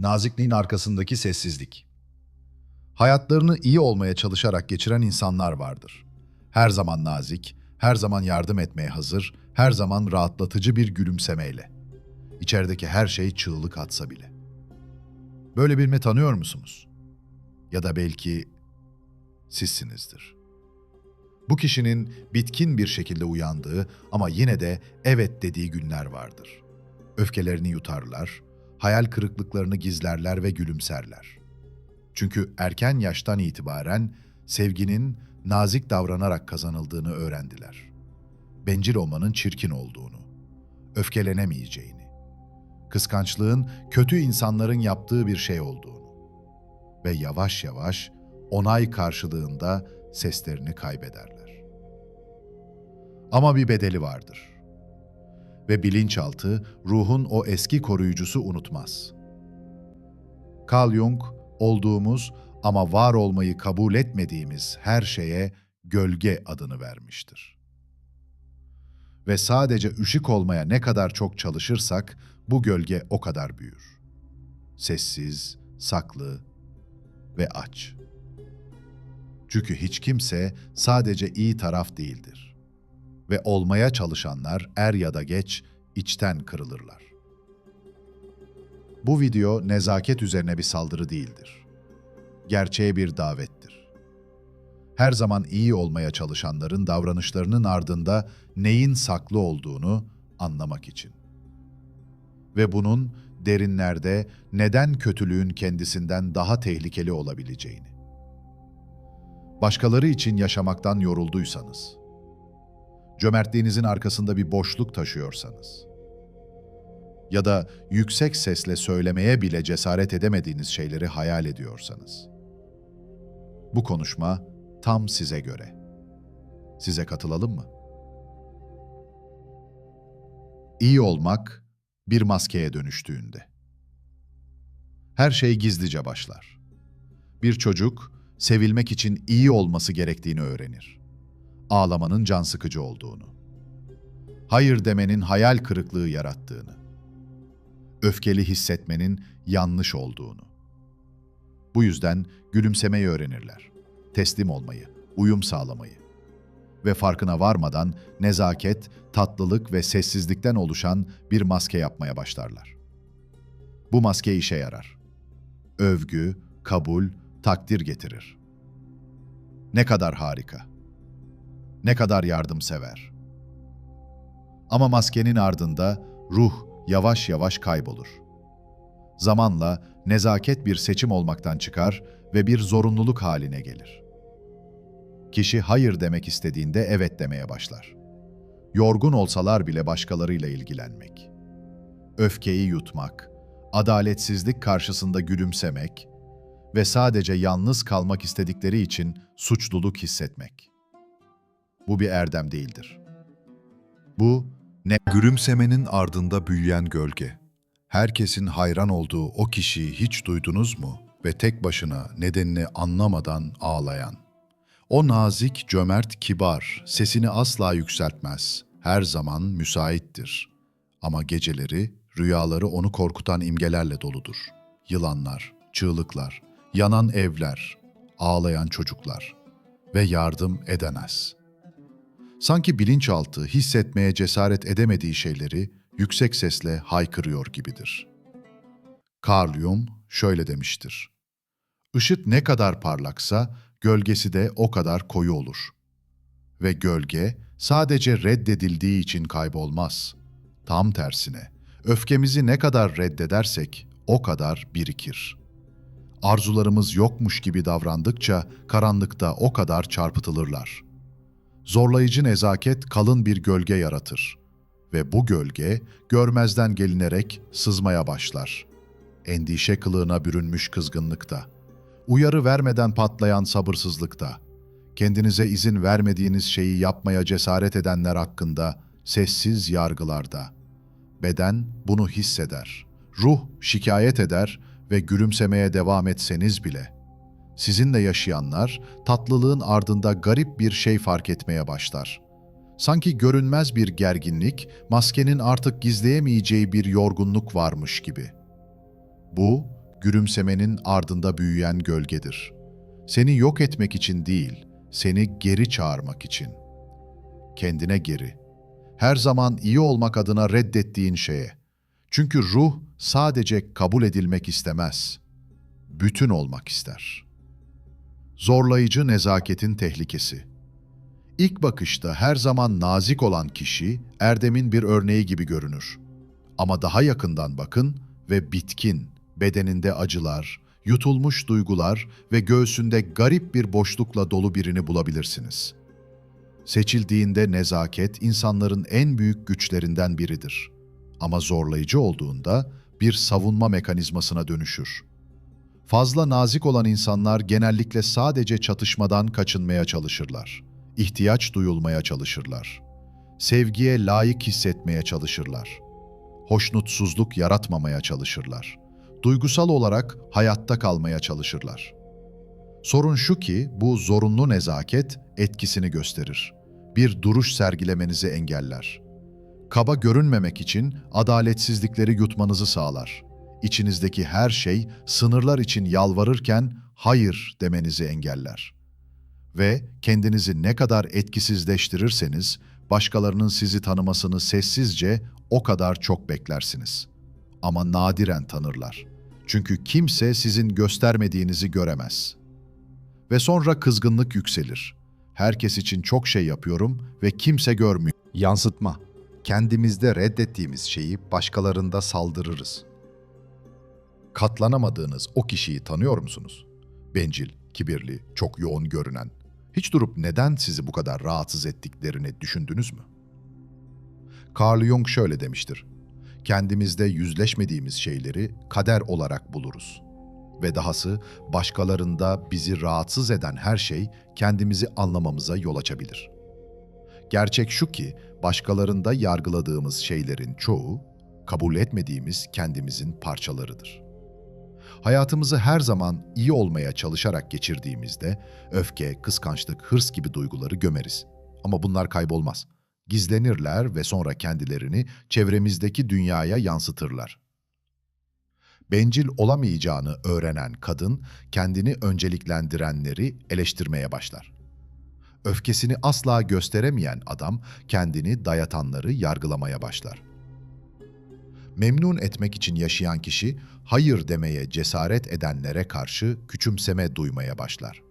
Nazikliğin arkasındaki sessizlik. Hayatlarını iyi olmaya çalışarak geçiren insanlar vardır. Her zaman nazik, her zaman yardım etmeye hazır, her zaman rahatlatıcı bir gülümsemeyle. İçerideki her şey çığlık atsa bile. Böyle birini tanıyor musunuz? Ya da belki sizsinizdir. Bu kişinin bitkin bir şekilde uyandığı ama yine de evet dediği günler vardır. Öfkelerini yutarlar, hayal kırıklıklarını gizlerler ve gülümserler. Çünkü erken yaştan itibaren sevginin nazik davranarak kazanıldığını öğrendiler. Bencil olmanın çirkin olduğunu, öfkelenemeyeceğini, kıskançlığın kötü insanların yaptığı bir şey olduğunu ve yavaş yavaş onay karşılığında seslerini kaybederler. Ama bir bedeli vardır. Ve bilinçaltı ruhun o eski koruyucusu unutmaz. Carl Jung, olduğumuz ama var olmayı kabul etmediğimiz her şeye gölge adını vermiştir. Ve sadece ışık olmaya ne kadar çok çalışırsak bu gölge o kadar büyür. Sessiz, saklı ve aç. Çünkü hiç kimse sadece iyi taraf değildir. Ve olmaya çalışanlar er ya da geç içten kırılırlar. Bu video nezaket üzerine bir saldırı değildir. Gerçeğe bir davettir. Her zaman iyi olmaya çalışanların davranışlarının ardında neyin saklı olduğunu anlamak için. Ve bunun derinlerde neden kötülüğün kendisinden daha tehlikeli olabileceğini başkaları için yaşamaktan yorulduysanız, cömertliğinizin arkasında bir boşluk taşıyorsanız ya da yüksek sesle söylemeye bile cesaret edemediğiniz şeyleri hayal ediyorsanız, bu konuşma tam size göre. Size katılalım mı? İyi olmak bir maskeye dönüştüğünde. Her şey gizlice başlar. Bir çocuk sevilmek için iyi olması gerektiğini öğrenir. Ağlamanın can sıkıcı olduğunu. Hayır demenin hayal kırıklığı yarattığını. Öfkeli hissetmenin yanlış olduğunu. Bu yüzden gülümsemeyi öğrenirler. Teslim olmayı, uyum sağlamayı. Ve farkına varmadan nezaket, tatlılık ve sessizlikten oluşan bir maske yapmaya başlarlar. Bu maske işe yarar. Övgü, kabul, takdir getirir. Ne kadar harika. Ne kadar yardımsever. Ama maskenin ardında ruh yavaş yavaş kaybolur. Zamanla nezaket bir seçim olmaktan çıkar ve bir zorunluluk haline gelir. Kişi hayır demek istediğinde evet demeye başlar. Yorgun olsalar bile başkalarıyla ilgilenmek. Öfkeyi yutmak, adaletsizlik karşısında gülümsemek, ve sadece yalnız kalmak istedikleri için suçluluk hissetmek. Bu bir erdem değildir. Bu ne gülümsemenin ardında büyüyen gölge. Herkesin hayran olduğu o kişiyi hiç duydunuz mu ve tek başına nedenini anlamadan ağlayan. O nazik, cömert, kibar, sesini asla yükseltmez. Her zaman müsaittir. Ama geceleri, rüyaları onu korkutan imgelerle doludur. Yılanlar, çığlıklar, yanan evler, ağlayan çocuklar ve yardım edemez. Sanki bilinçaltı hissetmeye cesaret edemediği şeyleri yüksek sesle haykırıyor gibidir. Carl Jung şöyle demiştir. Işık ne kadar parlaksa gölgesi de o kadar koyu olur. Ve gölge sadece reddedildiği için kaybolmaz. Tam tersine, öfkemizi ne kadar reddedersek o kadar birikir.'' arzularımız yokmuş gibi davrandıkça karanlıkta o kadar çarpıtılırlar. Zorlayıcı nezaket kalın bir gölge yaratır ve bu gölge görmezden gelinerek sızmaya başlar. Endişe kılığına bürünmüş kızgınlıkta, uyarı vermeden patlayan sabırsızlıkta, kendinize izin vermediğiniz şeyi yapmaya cesaret edenler hakkında sessiz yargılarda. Beden bunu hisseder, ruh şikayet eder ve gülümsemeye devam etseniz bile, sizinle yaşayanlar tatlılığın ardında garip bir şey fark etmeye başlar. Sanki görünmez bir gerginlik, maskenin artık gizleyemeyeceği bir yorgunluk varmış gibi. Bu, gülümsemenin ardında büyüyen gölgedir. Seni yok etmek için değil, seni geri çağırmak için. Kendine geri. Her zaman iyi olmak adına reddettiğin şeye. Çünkü ruh sadece kabul edilmek istemez. Bütün olmak ister. Zorlayıcı nezaketin tehlikesi. İlk bakışta her zaman nazik olan kişi Erdem'in bir örneği gibi görünür. Ama daha yakından bakın ve bitkin, bedeninde acılar, yutulmuş duygular ve göğsünde garip bir boşlukla dolu birini bulabilirsiniz. Seçildiğinde nezaket insanların en büyük güçlerinden biridir. Ama zorlayıcı olduğunda bir savunma mekanizmasına dönüşür. Fazla nazik olan insanlar genellikle sadece çatışmadan kaçınmaya çalışırlar. İhtiyaç duyulmaya çalışırlar. Sevgiye layık hissetmeye çalışırlar. Hoşnutsuzluk yaratmamaya çalışırlar. Duygusal olarak hayatta kalmaya çalışırlar. Sorun şu ki bu zorunlu nezaket etkisini gösterir. Bir duruş sergilemenizi engeller. Kaba görünmemek için adaletsizlikleri yutmanızı sağlar. İçinizdeki her şey sınırlar için yalvarırken hayır demenizi engeller. Ve kendinizi ne kadar etkisizleştirirseniz başkalarının sizi tanımasını sessizce o kadar çok beklersiniz. Ama nadiren tanırlar. Çünkü kimse sizin göstermediğinizi göremez. Ve sonra kızgınlık yükselir. Herkes için çok şey yapıyorum ve kimse görmüyor. Yansıtma. Kendimizde reddettiğimiz şeyi başkalarında saldırırız. Katlanamadığınız o kişiyi tanıyor musunuz? Bencil, kibirli, çok yoğun görünen. Hiç durup neden sizi bu kadar rahatsız ettiklerini düşündünüz mü? Carl Jung şöyle demiştir. Kendimizde yüzleşmediğimiz şeyleri kader olarak buluruz. Ve dahası başkalarında bizi rahatsız eden her şey kendimizi anlamamıza yol açabilir. Gerçek şu ki başkalarında yargıladığımız şeylerin çoğu kabul etmediğimiz kendimizin parçalarıdır. Hayatımızı her zaman iyi olmaya çalışarak geçirdiğimizde öfke, kıskançlık, hırs gibi duyguları gömeriz. Ama bunlar kaybolmaz. Gizlenirler ve sonra kendilerini çevremizdeki dünyaya yansıtırlar. Bencil olamayacağını öğrenen kadın kendini önceliklendirenleri eleştirmeye başlar. Öfkesini asla gösteremeyen adam kendini dayatanları yargılamaya başlar memnun etmek için yaşayan kişi hayır demeye cesaret edenlere karşı küçümseme duymaya başlar.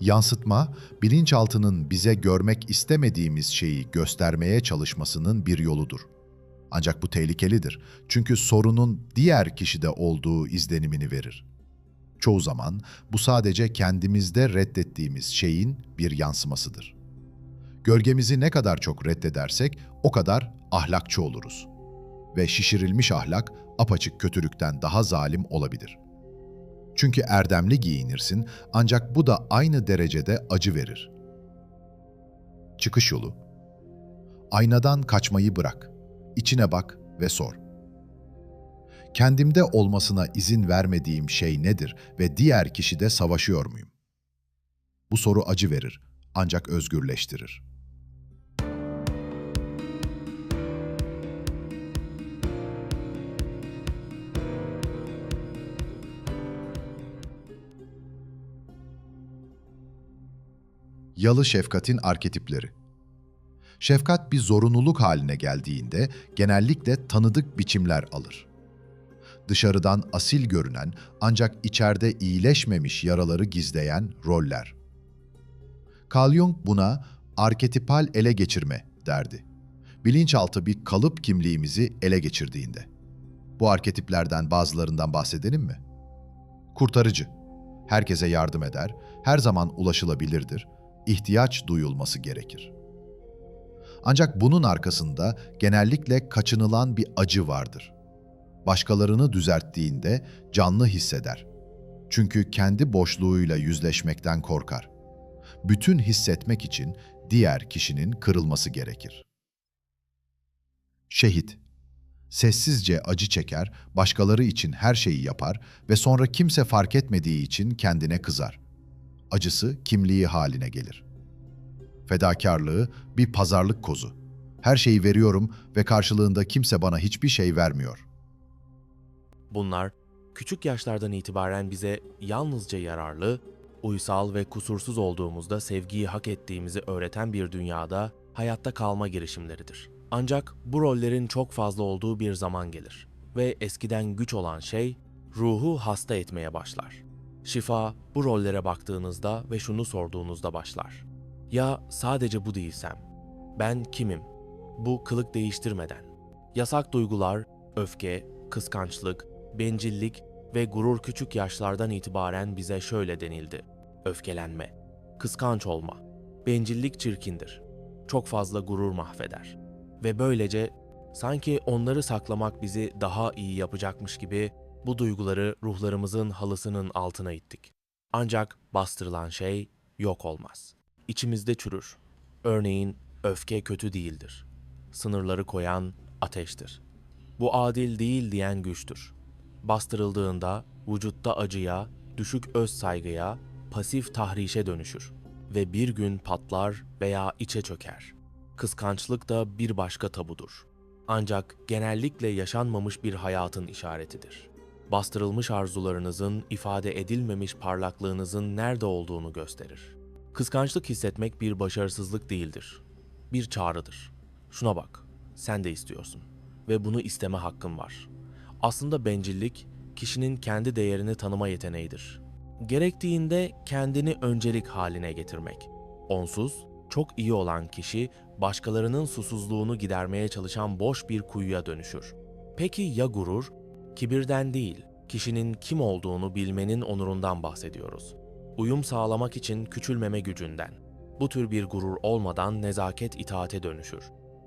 Yansıtma, bilinçaltının bize görmek istemediğimiz şeyi göstermeye çalışmasının bir yoludur. Ancak bu tehlikelidir çünkü sorunun diğer kişide olduğu izlenimini verir. Çoğu zaman bu sadece kendimizde reddettiğimiz şeyin bir yansımasıdır. Gölgemizi ne kadar çok reddedersek o kadar ahlakçı oluruz ve şişirilmiş ahlak apaçık kötülükten daha zalim olabilir. Çünkü erdemli giyinirsin ancak bu da aynı derecede acı verir. Çıkış yolu Aynadan kaçmayı bırak, içine bak ve sor. Kendimde olmasına izin vermediğim şey nedir ve diğer kişide savaşıyor muyum? Bu soru acı verir ancak özgürleştirir. Yalı şefkatin arketipleri. Şefkat bir zorunluluk haline geldiğinde genellikle tanıdık biçimler alır. Dışarıdan asil görünen ancak içeride iyileşmemiş yaraları gizleyen roller. Carl Jung buna arketipal ele geçirme derdi. Bilinçaltı bir kalıp kimliğimizi ele geçirdiğinde. Bu arketiplerden bazılarından bahsedelim mi? Kurtarıcı. Herkese yardım eder, her zaman ulaşılabilirdir, ihtiyaç duyulması gerekir. Ancak bunun arkasında genellikle kaçınılan bir acı vardır. Başkalarını düzelttiğinde canlı hisseder. Çünkü kendi boşluğuyla yüzleşmekten korkar. Bütün hissetmek için diğer kişinin kırılması gerekir. Şehit Sessizce acı çeker, başkaları için her şeyi yapar ve sonra kimse fark etmediği için kendine kızar acısı kimliği haline gelir. Fedakarlığı bir pazarlık kozu. Her şeyi veriyorum ve karşılığında kimse bana hiçbir şey vermiyor. Bunlar küçük yaşlardan itibaren bize yalnızca yararlı, uysal ve kusursuz olduğumuzda sevgiyi hak ettiğimizi öğreten bir dünyada hayatta kalma girişimleridir. Ancak bu rollerin çok fazla olduğu bir zaman gelir ve eskiden güç olan şey ruhu hasta etmeye başlar. Şifa bu rollere baktığınızda ve şunu sorduğunuzda başlar. Ya sadece bu değilsem? Ben kimim? Bu kılık değiştirmeden. Yasak duygular, öfke, kıskançlık, bencillik ve gurur küçük yaşlardan itibaren bize şöyle denildi. Öfkelenme, kıskanç olma, bencillik çirkindir. Çok fazla gurur mahveder. Ve böylece sanki onları saklamak bizi daha iyi yapacakmış gibi bu duyguları ruhlarımızın halısının altına ittik. Ancak bastırılan şey yok olmaz. İçimizde çürür. Örneğin öfke kötü değildir. Sınırları koyan ateştir. Bu adil değil diyen güçtür. Bastırıldığında vücutta acıya, düşük öz saygıya, pasif tahrişe dönüşür ve bir gün patlar veya içe çöker. Kıskançlık da bir başka tabudur. Ancak genellikle yaşanmamış bir hayatın işaretidir. Bastırılmış arzularınızın, ifade edilmemiş parlaklığınızın nerede olduğunu gösterir. Kıskançlık hissetmek bir başarısızlık değildir. Bir çağrıdır. Şuna bak, sen de istiyorsun ve bunu isteme hakkın var. Aslında bencillik, kişinin kendi değerini tanıma yeteneğidir. Gerektiğinde kendini öncelik haline getirmek. Onsuz, çok iyi olan kişi, başkalarının susuzluğunu gidermeye çalışan boş bir kuyuya dönüşür. Peki ya gurur? Kibirden değil, kişinin kim olduğunu bilmenin onurundan bahsediyoruz. Uyum sağlamak için küçülmeme gücünden. Bu tür bir gurur olmadan nezaket itaate dönüşür.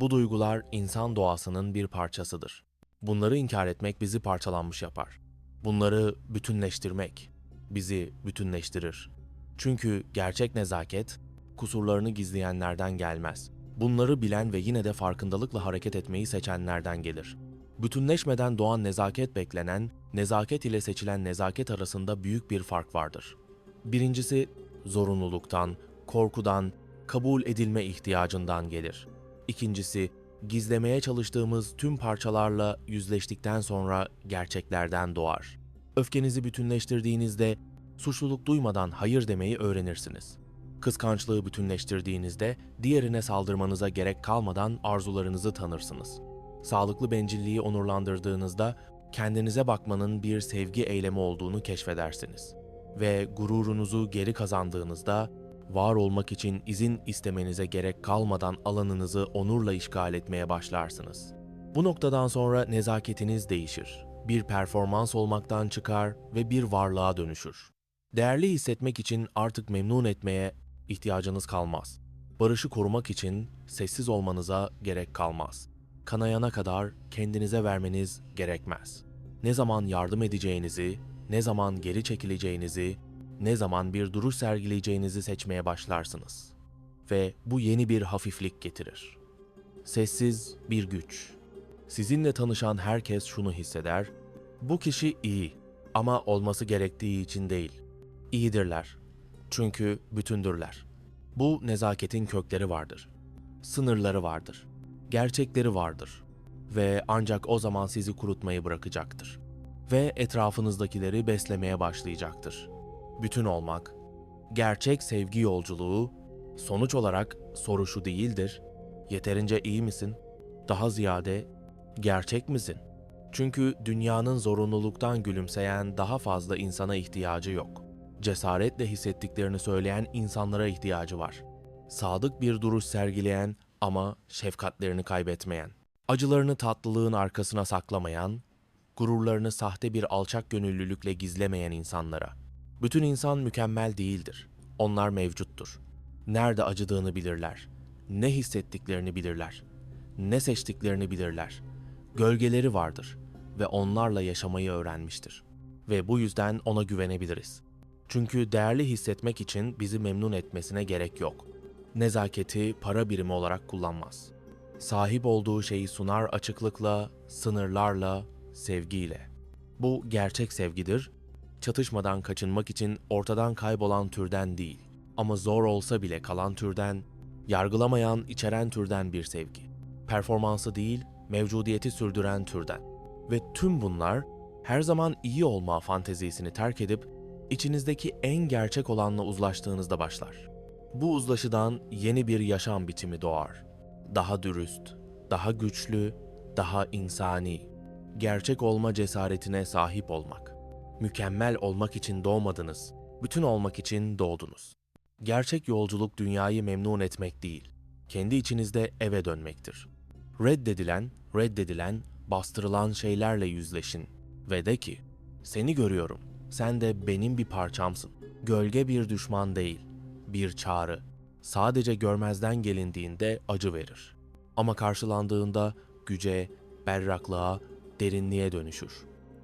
Bu duygular insan doğasının bir parçasıdır. Bunları inkar etmek bizi parçalanmış yapar. Bunları bütünleştirmek bizi bütünleştirir. Çünkü gerçek nezaket kusurlarını gizleyenlerden gelmez. Bunları bilen ve yine de farkındalıkla hareket etmeyi seçenlerden gelir. Bütünleşmeden doğan nezaket beklenen, nezaket ile seçilen nezaket arasında büyük bir fark vardır. Birincisi zorunluluktan, korkudan, kabul edilme ihtiyacından gelir. İkincisi gizlemeye çalıştığımız tüm parçalarla yüzleştikten sonra gerçeklerden doğar. Öfkenizi bütünleştirdiğinizde suçluluk duymadan hayır demeyi öğrenirsiniz. Kıskançlığı bütünleştirdiğinizde diğerine saldırmanıza gerek kalmadan arzularınızı tanırsınız. Sağlıklı bencilliği onurlandırdığınızda kendinize bakmanın bir sevgi eylemi olduğunu keşfedersiniz. Ve gururunuzu geri kazandığınızda var olmak için izin istemenize gerek kalmadan alanınızı onurla işgal etmeye başlarsınız. Bu noktadan sonra nezaketiniz değişir. Bir performans olmaktan çıkar ve bir varlığa dönüşür. Değerli hissetmek için artık memnun etmeye ihtiyacınız kalmaz. Barışı korumak için sessiz olmanıza gerek kalmaz. Kanayana kadar kendinize vermeniz gerekmez. Ne zaman yardım edeceğinizi, ne zaman geri çekileceğinizi, ne zaman bir duruş sergileyeceğinizi seçmeye başlarsınız. Ve bu yeni bir hafiflik getirir. Sessiz bir güç. Sizinle tanışan herkes şunu hisseder. Bu kişi iyi ama olması gerektiği için değil. İyidirler. Çünkü bütündürler. Bu nezaketin kökleri vardır. Sınırları vardır. Gerçekleri vardır. Ve ancak o zaman sizi kurutmayı bırakacaktır. Ve etrafınızdakileri beslemeye başlayacaktır. Bütün olmak, gerçek sevgi yolculuğu, sonuç olarak soru şu değildir. Yeterince iyi misin? Daha ziyade gerçek misin? Çünkü dünyanın zorunluluktan gülümseyen daha fazla insana ihtiyacı yok. Cesaretle hissettiklerini söyleyen insanlara ihtiyacı var. Sadık bir duruş sergileyen ama şefkatlerini kaybetmeyen. Acılarını tatlılığın arkasına saklamayan, gururlarını sahte bir alçak gönüllülükle gizlemeyen insanlara. Bütün insan mükemmel değildir. Onlar mevcuttur. Nerede acıdığını bilirler. Ne hissettiklerini bilirler. Ne seçtiklerini bilirler. Gölgeleri vardır ve onlarla yaşamayı öğrenmiştir. Ve bu yüzden ona güvenebiliriz. Çünkü değerli hissetmek için bizi memnun etmesine gerek yok. Nezaketi para birimi olarak kullanmaz. Sahip olduğu şeyi sunar açıklıkla, sınırlarla, sevgiyle. Bu gerçek sevgidir. Çatışmadan kaçınmak için ortadan kaybolan türden değil ama zor olsa bile kalan türden, yargılamayan, içeren türden bir sevgi. Performansı değil, mevcudiyeti sürdüren türden. Ve tüm bunlar Her zaman iyi olma fantezisini terk edip içinizdeki en gerçek olanla uzlaştığınızda başlar. Bu uzlaşıdan yeni bir yaşam biçimi doğar. Daha dürüst, daha güçlü, daha insani. Gerçek olma cesaretine sahip olmak. Mükemmel olmak için doğmadınız, bütün olmak için doğdunuz. Gerçek yolculuk dünyayı memnun etmek değil, kendi içinizde eve dönmektir. Reddedilen, reddedilen, bastırılan şeylerle yüzleşin ve de ki, seni görüyorum, sen de benim bir parçamsın. Gölge bir düşman değil, bir çağrı. Sadece görmezden gelindiğinde acı verir. Ama karşılandığında güce, berraklığa, derinliğe dönüşür.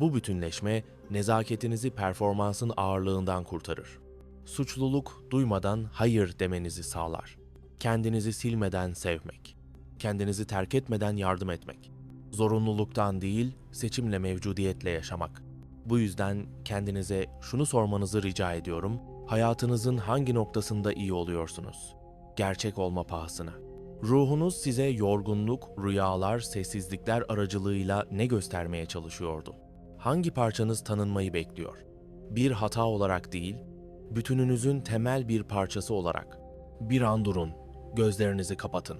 Bu bütünleşme nezaketinizi performansın ağırlığından kurtarır. Suçluluk duymadan hayır demenizi sağlar. Kendinizi silmeden sevmek. Kendinizi terk etmeden yardım etmek. Zorunluluktan değil, seçimle mevcudiyetle yaşamak. Bu yüzden kendinize şunu sormanızı rica ediyorum. Hayatınızın hangi noktasında iyi oluyorsunuz? Gerçek olma pahasına. Ruhunuz size yorgunluk, rüyalar, sessizlikler aracılığıyla ne göstermeye çalışıyordu? Hangi parçanız tanınmayı bekliyor? Bir hata olarak değil, bütününüzün temel bir parçası olarak. Bir an durun, gözlerinizi kapatın.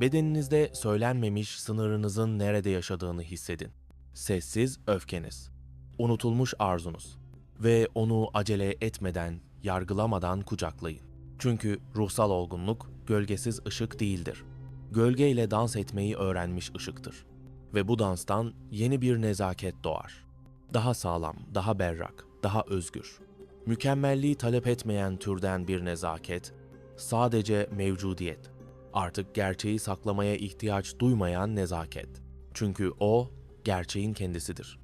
Bedeninizde söylenmemiş sınırınızın nerede yaşadığını hissedin. Sessiz öfkeniz, unutulmuş arzunuz ve onu acele etmeden, yargılamadan kucaklayın. Çünkü ruhsal olgunluk gölgesiz ışık değildir. Gölgeyle dans etmeyi öğrenmiş ışıktır. Ve bu danstan yeni bir nezaket doğar. Daha sağlam, daha berrak, daha özgür. Mükemmelliği talep etmeyen türden bir nezaket, sadece mevcudiyet. Artık gerçeği saklamaya ihtiyaç duymayan nezaket. Çünkü o gerçeğin kendisidir.